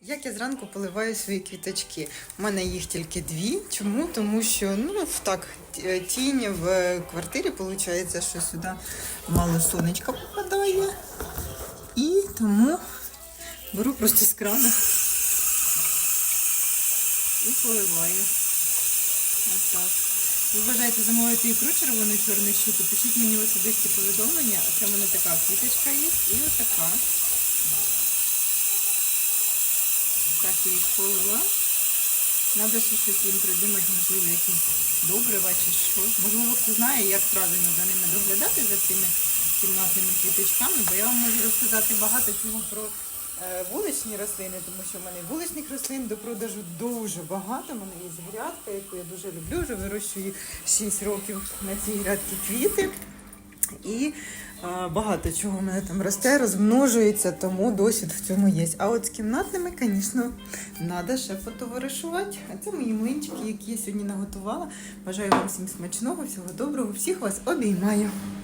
Як я зранку поливаю свої квіточки? У мене їх тільки дві. Чому? Тому що ну так тінь в квартирі виходить, що сюди мало сонечка попадає. І тому беру просто з крана і поливаю. Отак. Ви бажаєте замовити ікру червону чорну щуку, пишіть мені особисті повідомлення. Це в мене така квіточка є і отака. Так я їх полила. Надо щось їм придумати, можливо, якісь добрива чи що. Можливо, хто знає, як правильно за ними доглядати за цими кімнатними квіточками, бо я вам можу розказати багато чого про е, вуличні рослини, тому що в мене вуличних рослин до продажу дуже багато. У мене є грядка, яку я дуже люблю, вже вирощую 6 років на цій грядці квіти. І а, багато чого в мене там росте, розмножується, тому досвід в цьому є. А от з кімнатними, звісно, треба ще потоваришувати. А це мої млинчики, які я сьогодні наготувала. Бажаю вам всім смачного, всього доброго, всіх вас обіймаю.